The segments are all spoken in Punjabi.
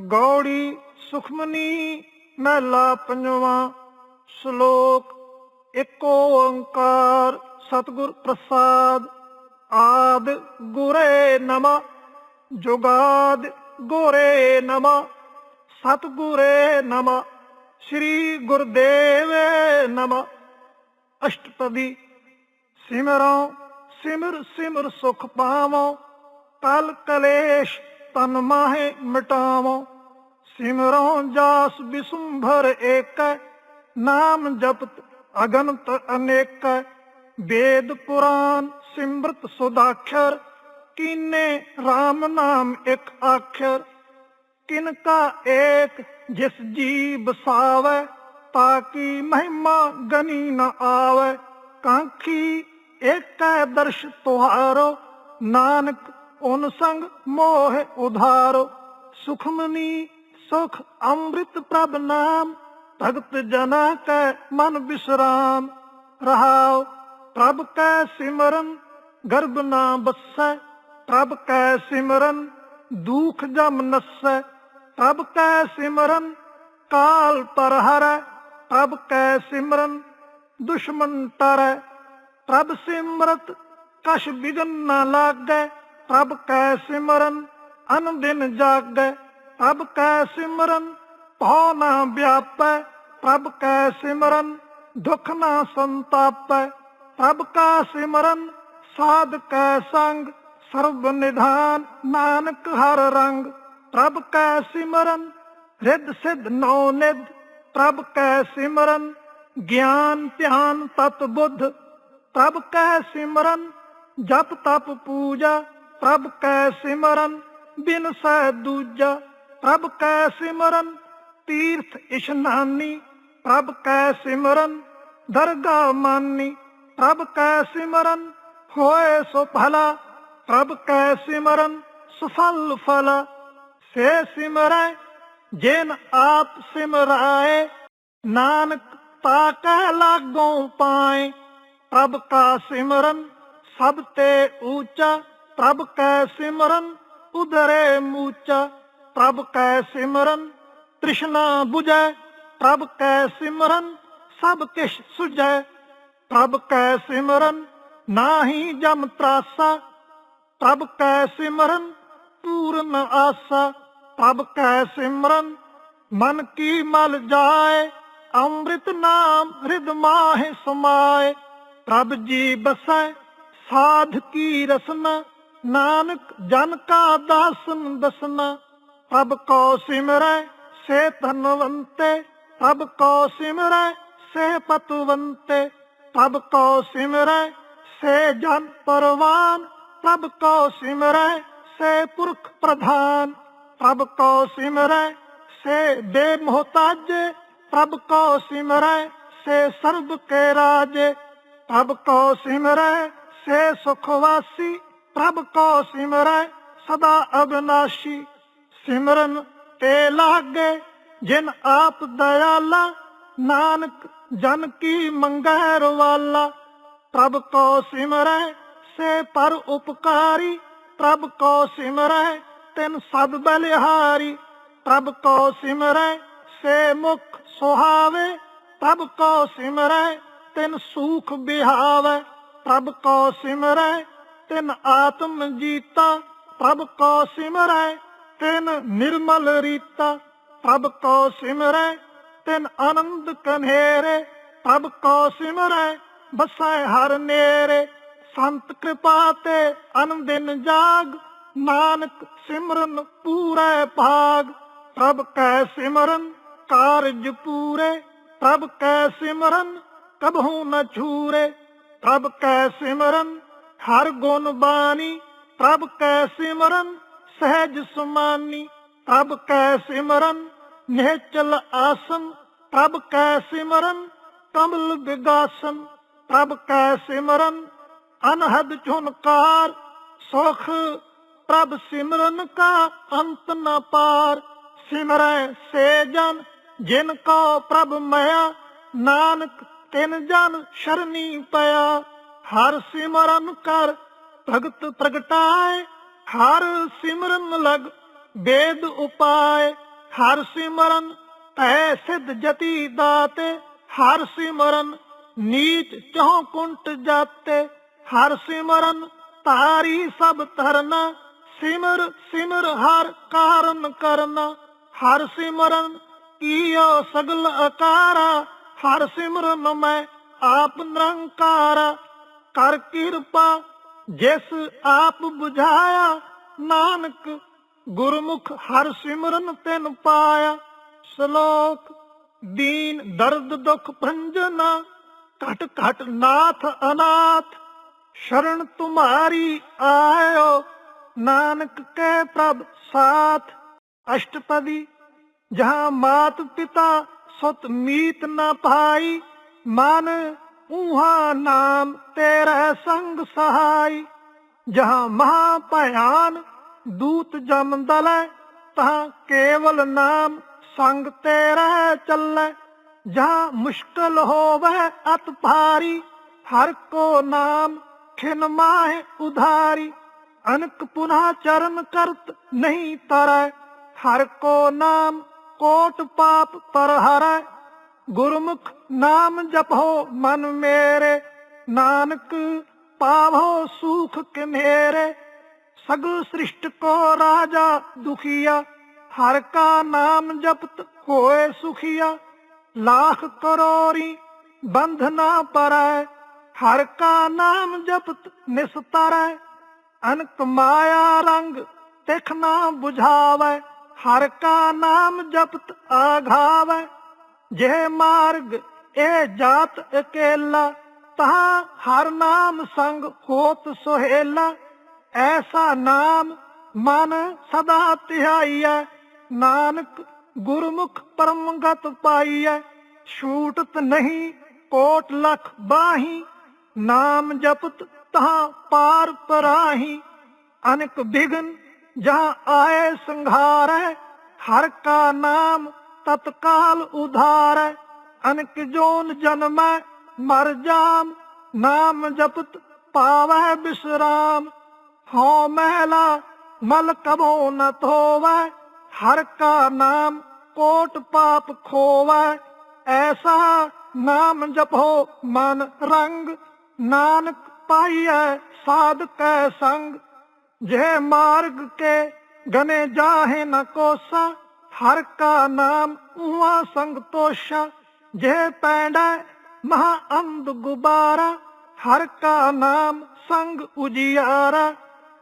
ਗੌੜੀ ਸੁਖਮਨੀ ਮਹਿਲਾ ਪੰਜਵਾਂ, ਸ਼ਲੋਕ ਇੱਕ ਓੰਕਾਰ, ਸਤਿਗੁਰ ਪ੍ਰਸਾਦ, ਆਦ ਗੁਰੇ ਨਮਾ, ਜੁਗਾਦ ਗੋਰੇ ਨਮਾ, ਸਤਿਗੁਰੇ ਨਮਾ, ਸ੍ਰੀ ਗੁਰਦੇਵੇ ਨਮਾ। ਅਸ਼ਟਪਦੀ ਸਿਮਰੋ ਸਿਮਰ ਸਿਮਰ ਸੁਖ ਪਾਵੋ ਕਲ ਕਲੇਸ਼ ਤਨ ਮਾਹੇ ਮਿਟਾਵੋ, ਸਿਮਰੋ ਜਾਸ ਬਿਸੁੰਭਰ ਏਕ, ਨਾਮ ਜਪਤ ਅਗਨਤ ਅਨੇਕ, ਵੇਦ ਪੁਰਾਨ ਸਿਮਰਤ ਸੁਦਾਖਰ, ਕੀਨੇ RAM ਨਾਮ ਇੱਕ ਆਖਰ, ਕਿਨ ਕਾ ਏਕ ਜਿਸ ਜੀ ਬਸਾਵੇ ਤਾਕੀ ਮਹਿਮਾ ਗਨੀ ਨ ਆਵੇ, ਕਾਂਖੀ ਏਕੈ ਦਰਸ਼ ਤੁਹਾਰੋ, ਨਾਨਕ ਓਨ ਸੰਗ ਮੋਹ ਉਧਾਰੋ, ਸੁਖਮਨੀ ਸੁਖ ਅੰਮ੍ਰਿਤ ਪ੍ਰਭ ਨਾਮ, ਭਗਤ ਜਨਾ ਕੈ ਮਨ ਬਿਸਰਾਮ। ਰਹਾਉ, ਪ੍ਰਭ ਕੈ ਸਿਮਰਨ, ਗਰਭ ਨਾ ਬਸੈ, ਪ੍ਰਭ ਕੈ ਸਿਮਰਨ, ਦੁਖ ਜਮ ਨਸੈ। ਪ੍ਰਭ ਕੈ ਸਿਮਰਨ, ਕਾਲ ਪਰ ਹਰੈ, ਪ੍ਰਭ ਕੈ ਸਿਮਰਨ, ਦੁਸ਼ਮਨ ਟਰੈ ਪ੍ਰਭ ਸਿਮਰਤ, ਕਛ ਬਿਗਨ ਨਾ ਲਾਗੈ ਪ੍ਰਭ ਕੈ ਸਿਮਰਨ, ਅਨ ਦਿਨ ਜਾਗੈ ਪ੍ਰਭ ਕੈ ਸਿਮਰਨ, ਭਉ ਨਾ ਵਿਆਪੈ ਪ੍ਰਭ ਕੈ ਸਿਮਰਨ, ਦੁਖ ਨਾ ਸੰਤਾਪੈ ਪ੍ਰਭ ਕਾ ਸਿਮਰਨ, ਸਾਧ ਕੈ ਸੰਗ, ਸਰਬ ਨਿਧਾਨ ਨਾਨਕ ਹਰ ਰੰਗ। ਪ੍ਰਭ ਕੈ ਸਿਮਰਨ, ਰਿੱਧ ਸਿੱਧ ਨੌ ਨਿਧ ਪ੍ਰਭ ਕੈ ਸਿਮਰਨ, ਗਿਆਨ ਧਿਆਨ ਤਤ ਬੁੱਧ। ਪ੍ਰਭ ਕੈ ਸਿਮਰਨ, ਜਪ ਤਪ ਪੂਜਾ ਪ੍ਰਭ ਕੈ ਸਿਮਰਨ, ਬਿਨ ਸਹਿ ਦੂਜਾ। ਪ੍ਰਭ ਕੈ ਸਿਮਰਨ, ਤੀਰਥ ਇਸ਼ਨਾਨੀ ਪ੍ਰਭ ਕੈ ਸਿਮਰਨ, ਦਰਗਾ ਮਾਨੀ। ਪ੍ਰਭ ਕੈ ਸਿਮਰਨ, ਹੋਏ ਸੋ ਭਲਾ। ਪ੍ਰਭ ਕੈ ਸਿਮਰਨ, ਸੁਫਲ ਫਲਾ। ਸੇ ਸਿਮਰੈ, ਜਿਨ ਆਪ ਸਿਮਰਾਏ, ਨਾਨਕ ਤਾ ਕਹਿ ਲਾਗੋਂ ਪਾਏ। ਪ੍ਰਭ ਕਾ ਸਿਮਰਨ, ਸਭ ਤੇ ਊਚਾ। ਪ੍ਰਭ ਕੈ ਸਿਮਰਨ, ਉਧਰੇ ਮੂਚਾ। ਪ੍ਰਭ ਕੈ ਸਿਮਰਨ, ਤ੍ਰਿਸ਼ਨਾ 부ਜੈ ਪ੍ਰਭ ਕੈ ਸਿਮਰਨ, ਸਭ ਕਿਛ ਸੁਜੈ ਪ੍ਰਭ ਕੈ ਸਿਮਰਨ, ਨਾਹੀ ਜਮ ਤਰਾਸਾ। ਪ੍ਰਭ ਕੈ ਸਿਮਰਨ ਪੂਰਨ ਆਸਾ। ਪ੍ਰਭ ਕੈ ਸਿਮਰਨ, ਮਨ ਕੀ ਮਲ ਜਾਏ, ਅੰਮ੍ਰਿਤ ਨਾਮ ਹਿਰਦ ਮਾਹਿ ਸਮਾਏ। ਪ੍ਰਭ ਜੀ ਬਸੈ, ਸਾਧ ਕੀ ਰਸਨਾ। ਨਾਨਕ ਜਨ ਕਾ ਦਾਸਨ ਦਸਨਾ ਪ੍ਰਭ ਕੋ ਸਿਮਰੈ ਸੇ ਧਨਵੰਤੇ ਪ੍ਰਭ ਕੋ ਸਿਮਰੈ ਸੇ ਪਤਵੰਤੇ ਪ੍ਰਭ ਕੋ ਸਿਮਰੈ ਸੇ ਜਨ ਪਰਵਾਨ ਪ੍ਰਭ ਕੋ ਸਿਮਰੈ ਸੇ ਪੁਰਖ ਪ੍ਰਧਾਨ ਪ੍ਰਭ ਕੋ ਸਿਮਰੈ ਸੇ ਬੇਮੋਹਤਾਜੇ ਪ੍ਰਭ ਕੋ ਸਿਮਰੈ ਸੇ ਸਰਬ ਕੇ ਰਾਜੇ ਪ੍ਰਭ ਕੋ ਸਿਮਰੈ ਸੇ ਸੁਖ ਵਾਸੀ ਪ੍ਰਭ ਕੋ ਸਿਮਰੈ ਸਦਾ ਅਬਨਾਸ਼ੀ, ਸਿਮਰਨ ਤੇ ਲਾਗੇ, ਜਿਨ ਆਪ ਦਇਆਲਾ, ਨਾਨਕ ਜਨ ਕੀ ਮੰਗੈ ਰਵਾਲਾ। ਪ੍ਰਭ ਕੋ ਸਿਮਰੈ, ਸੇ ਪਰ ਉਪਕਾਰੀ, ਪ੍ਰਭ ਕੋ ਸਿਮਰੈ, ਤਿਨ ਸਦ ਬਲਿਹਾਰੀ। ਪ੍ਰਭ ਕੋ ਸਿਮਰੈ, ਸੇ ਮੁਖ ਸੁਹਾਵੇ, ਪ੍ਰਭ ਕੋ ਸਿਮਰੈ, ਤਿਨ ਸੂਖ ਬਿਹਾਵੇ। ਪ੍ਰਭ ਕੋ ਸਿਮਰੈ ਤਿਨ ਆਤਮ ਜੀਤਾ, ਪ੍ਰਭ ਕੋ ਸਿਮਰੈ, ਤਿਨ ਨਿਰਮਲ ਰੀਤਾ, ਪ੍ਰਭ ਕੋ ਸਿਮਰੈ, ਤਿਨ ਆਨੰਦ ਕਨੇਰੇ, ਪ੍ਰਭ ਕੋ ਸਿਮਰੈ, ਬਸੈ ਹਰ ਨੇਰੇ। ਸੰਤ ਕਿਰਪਾ ਤੇ ਅਨਦਿਨ ਜਾਗ, ਨਾਨਕ ਸਿਮਰਨ ਪੂਰੇ ਭਾਗ। ਪ੍ਰਭ ਕੈ ਸਿਮਰਨ, ਕਾਰਜ ਪੂਰੇ। ਪ੍ਰਭ ਕੈ ਸਿਮਰਨ, ਕਬਹੂ ਨ ਛੂਰੇ। ਪ੍ਰਭ ਕੈ ਸਿਮਰਨ ਹਰ ਗੁਣ ਬਾਣੀ, ਪ੍ਰਭ ਕੈ ਸਿਮਰਨ, ਸਹਿਜ ਸੁਮਾਨੀ। ਪ੍ਰਭ ਕੈ ਸਿਮਰਨ, ਨਿਹਚਲ ਆਸਨ। ਪ੍ਰਭ ਕੈ ਸਿਮਰਨ, ਕਮਲ ਵਿਗਾਸਨ ਪ੍ਰਭ ਕੈ ਸਿਮਰਨ, ਅਨਹਦ ਝੁਨਕਾਰ। ਸੁਖ, ਪ੍ਰਭ ਸਿਮਰਨ ਕਾ ਅੰਤ ਨ ਪਾਰ। ਸਿਮਰੈ ਸੇ ਜਨ, ਜਿਨ ਕੋ ਪ੍ਰਭ ਮਇਆ ਨਾਨਕ ਤਿਨ ਜਨ, ਸ਼ਰਨੀ ਪਿਆ। ਹਰ ਸਿਮਰਨ ਕਰ, ਭਗਤ ਪ੍ਰਗਟਾਏ। ਹਰ ਸਿਮਰਨ ਲਗ ਵੇਦ ਉਪਾਏ। ਹਰ ਸਿਮਰਨ ਤੈ ਸਿਧ ਜਤੀ ਦਾਤੇ। ਹਰ ਸਿਮਰਨ ਨੀਚ ਚਹੁ ਕੁੰਟ ਜਾਤੇ। ਹਰ ਸਿਮਰਨ ਤਾਰੀ ਸਭ ਤਰਨਾ ਸਿਮਰ ਸਿਮਰ ਹਰ ਕਾਰਨ ਕਰਨਾ। ਹਰ ਸਿਮਰਨ ਕੀਓ ਸਗਲ ਅਕਾਰਾ। ਹਰ ਸਿਮਰਨ ਮੈਂ ਆਪ ਨਿਰੰਕਾਰਾ। ਕਰ ਕਿਰਪਾ, ਜਿਸ ਆਪ 부ਝਾਇਆ ਨਾਨਕ ਗੁਰਮੁਖ ਹਰ ਸਿਮਰਨ ਤਿਨ ਪਾਇਆ। ਸ਼ਲੋਕ, ਦੀਨ ਦਰਦ ਦੁਖ ਭੰਜਨਾ, ਘਟ ਘਟ ਨਾਥ ਅਨਾਥ, ਸ਼ਰਨ ਤੁਮਾਰੀ ਆਇਓ, ਨਾਨਕ ਕੇ ਪ੍ਰਭ ਸਾਥ। ਅਸ਼ਟਪਦੀ, ਜਹਾਂ ਮਾਤ ਪਿਤਾ ਸੁਤ ਮੀਤ ਨ ਪਾਈ, ਮਨ ਉਹਾ ਨਾਮ ਤੇਰਾ ਸੰਗ ਸਹਾਈ। ਜਹਾਂ ਮਹਾ ਭਿਆਨ ਦੂਤ ਜਮ ਦਲੈ, ਤਹਾਂ ਕੇਵਲ ਨਾਮ ਸੰਗ ਤੇਰਾ ਚੱਲੈ। ਜਹਾਂ ਮੁਸ਼ਕਲ ਹੋਵੇ ਅਤ ਭਾਰੀ, ਹਰ ਕੋ ਨਾਮ ਖਿਨ ਮਾਹਿ ਉਧਾਰੀ। ਅਨਕ ਪੁਨਾ ਚਰਨ ਕਰਤ ਨਹੀਂ ਤਰੈ, ਹਰ ਕੋ ਨਾਮ ਕੋਟ ਪਾਪ ਪਰ ਹਰੈ। ਗੁਰਮੁਖ ਨਾਮ ਜਪੋ ਮਨ ਮੇਰੇ, ਨਾਨਕ ਪਾਵੋ ਸੁਖ ਕਿਨੇਰੇ। ਸਗਲ ਸ੍ਰਿਸ਼ਟ ਕੋ ਰਾਜਾ ਦੁਖੀਆ, ਹਰ ਕਾ ਨਾਮ ਜਪਤ ਹੋਏ ਸੁਖੀਆ। ਲੱਖ ਕਰੋਰੀ ਬੰਧਨਾ ਪਰੈ, ਹਰ ਕਾ ਨਾਮ ਜਪਤ ਨਿਸਤਰੈ। ਅਨਕ ਮਾਇਆ ਰੰਗ ਤਿਖ ਨਾ 부ਝਾਵੈ ਹਰ ਕਾ ਨਾਮ ਜਪਤ ਆਘਾਵੈ। ਜੇ ਮਾਰਗ, ਇਹ ਜਾਤ ਇਕੇਲਾ ਤਹਾਂ ਹਰ ਨਾਮ ਸੰਗ ਹੋਤ ਸੁਹੇਲਾ। ਐਸਾ ਨਾਮ ਮਨ ਸਦਾ ਧਿਆਈਐ ਨਾਨਕ ਗੁਰਮੁਖ ਪਰਮਗਤ ਪਾਈਐ। ਛੂਟਤ ਨਹੀਂ, ਕੋਟ ਲਖ ਬਾਹੀ, ਨਾਮ ਜਪਤ ਤਹਾਂ ਪਾਰ ਪਰਾਹੀ। ਅਨਕ ਬਿਗਨ ਜਹਾਂ ਆਏ ਸੰਘਾਰੈ, ਹਰ ਕਾ ਨਾਮ ਤਤਕਾਲ ਉਧਾਰੈ, ਅਨਕ ਜੋਨ ਜਨਮੈ, ਮਰ ਜਾਮ, ਨਾਮ ਜਪਤ ਪਾਵੈ ਬਿਸਰਾਮ। ਹਉ ਮਹਿਲਾ, ਮਲ ਕਬੋ ਨ ਧੋਵੈ, ਹਰ ਕਾ ਨਾਮ ਕੋਟ ਪਾਪ ਖੋਵੈ। ਐਸਾ ਨਾਮ ਜਪੋ ਮਨ ਰੰਗ, ਨਾਨਕ ਪਾਈਐ ਸਾਧ ਕੈ ਸੰਗ। ਜੇ ਮਾਰਗ ਕੇ ਗਨੇ ਜਾਹੇ ਨ ਕੋਸਾ ਹਰ ਕਾ ਨਾਮ ਉਹਾ ਸੰਗ ਤੋਸ਼ਾ ਜੇ ਪੈਂਡਾ ਮਹਾ ਅੰਧ ਗੁਬਾਰਾ। ਹਰ ਕਾ ਨਾਮ ਸੰਗ ਉਜਿਆਰਾ,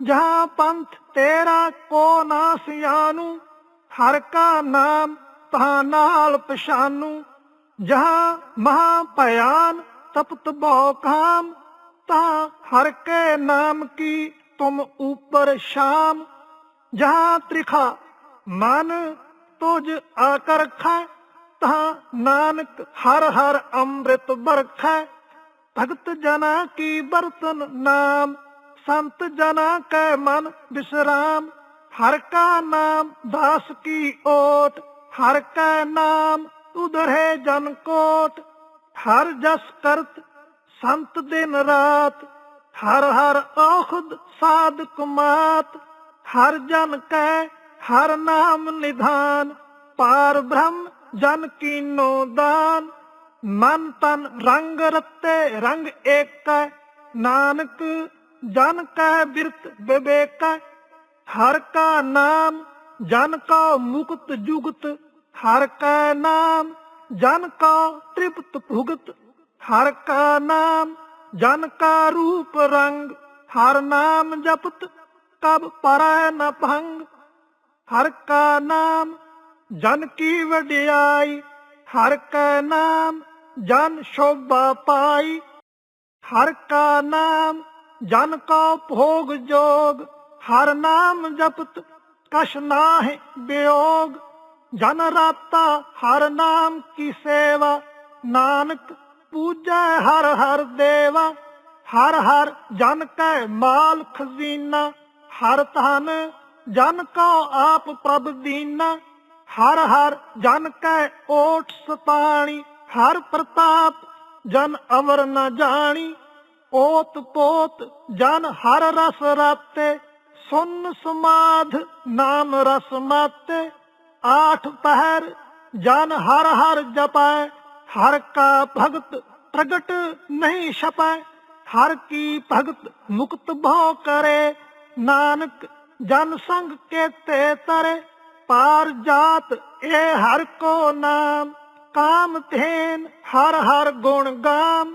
ਜਹਾਂ ਪੰਥ ਤੇਰਾ ਕੋ ਨਾ ਸਿਆਨੂ ਹਰ ਕਾ ਨਾਮ ਤਹਾਂ ਨਾਲ ਪਛਾਨੂ, ਜਹਾਂ ਮਹਾ ਭਿਆਨ ਤਪਤ ਬਹੁ ਕਾਮ। ਤਾ ਹਰ ਕੇ ਨਾਮ ਕੀ ਤੁਮ ਉਪਰ ਸ਼ਾਮ, ਜਹਾਂ ਤ੍ਰਿਖਾ ਮਨ ਤੁਜ ਆਕਰ ਰਖੈ ਨਾਨਕ ਹਰ ਹਰ ਅੰਮ੍ਰਿਤ ਬਰਖੈ ਭਗਤ ਜਨਾ ਕੀ ਬਰਤਨ ਨਾਮ, ਸੰਤ ਜਨਾ ਕੈ ਮਨ ਬਿਸਰਾਮ ਹਰ ਕਾ ਨਾਮ ਦਾਸ ਕੀ ਓਟ, ਹਰ ਕਾ ਨਾਮ ਉਧਰੇ ਜਨ ਕੋਟ। ਹਰ ਜਸ ਕਰਤ ਸੰਤ ਦਿਨ ਰਾਤ, ਹਰ ਹਰ ਔਖਦ ਸਾਧਕ ਮਾਤ। ਹਰ ਜਨ ਕੈ ਹਰ ਨਾਮ ਨਿਧਾਨ, ਪਾਰ ਬ੍ਰਹਮ ਜਨ ਕੀਨੋ ਦਾਨ। ਮਨ ਤਨ ਰੰਗ ਰਤੇ ਰੰਗ ਏਕੈ, ਨਾਨਕ ਜਨ ਕੈ ਬਿਰਤ ਵਿਵੇਕੈ। ਹਰ ਕਾ ਨਾਮ, ਜਨ ਕਾ ਮੁਕਤ ਜੁਗਤ, ਹਰ ਕਾ ਨਾਮ, ਜਨ ਕਾ ਤ੍ਰਿਪਤ ਭੁਗਤ। ਹਰ ਕਾ ਨਾਮ, ਜਨ ਕਾ ਰੂਪ ਰੰਗ, ਹਰ ਨਾਮ ਜਪਤ, ਕਬ ਪਰੈ ਨ ਭੰਗ। ਹਰ ਕਾ ਨਾਮ ਜਨ ਕੀ ਵਡਿਆਈ, ਹਰ ਕਾ ਨਾਮ ਜਨ ਸ਼ੋਭਾ ਪਾਈ। ਹਰ ਕਾ ਨਾਮ ਜਨ ਕੋ ਭੋਗ ਜੋਗ, ਹਰ ਨਾਮ ਜਪਤ ਕਛ ਨਾਹਿ ਬਿਯੋਗ ਜਨ ਰਾਤਾ ਹਰ ਨਾਮ ਕੀ ਸੇਵਾ, ਨਾਨਕ ਪੂਜੈ ਹਰ ਹਰ ਦੇਵਾ। ਹਰ ਹਰ ਜਨ ਕੈ ਮਾਲ ਖਜ਼ੀਨਾ, ਹਰ ਧਨ ਜਨ ਕਾ ਆਪ ਪ੍ਰਭ ਦੀਨਾ, ਹਰ ਹਰ ਜਨ ਕੈ ਓਟ ਸਤਾਣੀ, ਹਰ ਪ੍ਰਤਾਪ ਜਨ ਅਵਰ ਨ ਜਾਣੀ। ਓਤ ਪੋਤ ਜਨ ਹਰ ਰਸ ਰਾਤੇ, ਸੁਨ ਸਮਾਧ ਨਾਮ ਰਸ ਮਾਤੇ। ਆਠ ਪਹਿਰ ਜਨ ਹਰ ਹਰ ਜਪੈ, ਹਰ ਕਾ ਭਗਤ ਪ੍ਰਗਟ ਨਹੀਂ ਛਪੈ। ਹਰ ਕੀ ਭਗਤ ਮੁਕਤ ਭਉ ਕਰੇ, ਨਾਨਕ ਜਨ ਸੰਗ ਕੇਤੇ ਤਰੇ, ਪਾਰ ਜਾਤ ਇਹ ਹਰ ਕੋ ਨਾਮ। ਕਾਮ ਤੇਨ ਹਰ ਹਰ ਗੁਣ ਗਾਮ,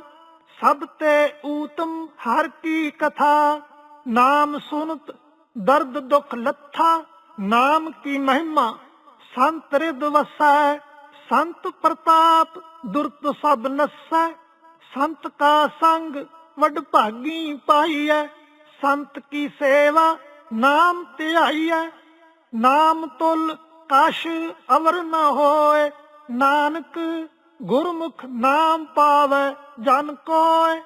ਸਭ ਤੇ ਊਤਮ ਹਰ ਕੀ ਕਥਾ। ਨਾਮ ਸੁਨਤ ਦਰਦ ਦੁਖ ਲੱਥਾ, ਨਾਮ ਕੀ ਮਹਿਮਾ ਸੰਤ ਰਿਦ ਵਸੈ। ਸੰਤ ਪ੍ਰਤਾਪ ਦੁਰਤ ਸਭ ਨਸੈ, ਸੰਤ ਕਾ ਸੰਗ ਵਡ ਭਾਗੀ ਪਾਈਐ। ਸੰਤ ਕੀ ਸੇਵਾ ਨਾਮ ਧਿਆਈ ਹੈ ਨਾਮ ਤੁਲ ਕਾਸ਼ ਅਵਰ ਨਾ ਹੋਏ। ਨਾਨਕ ਗੁਰਮੁਖ ਨਾਮ ਪਾਵੇ ਜਨ ਕੋਏ।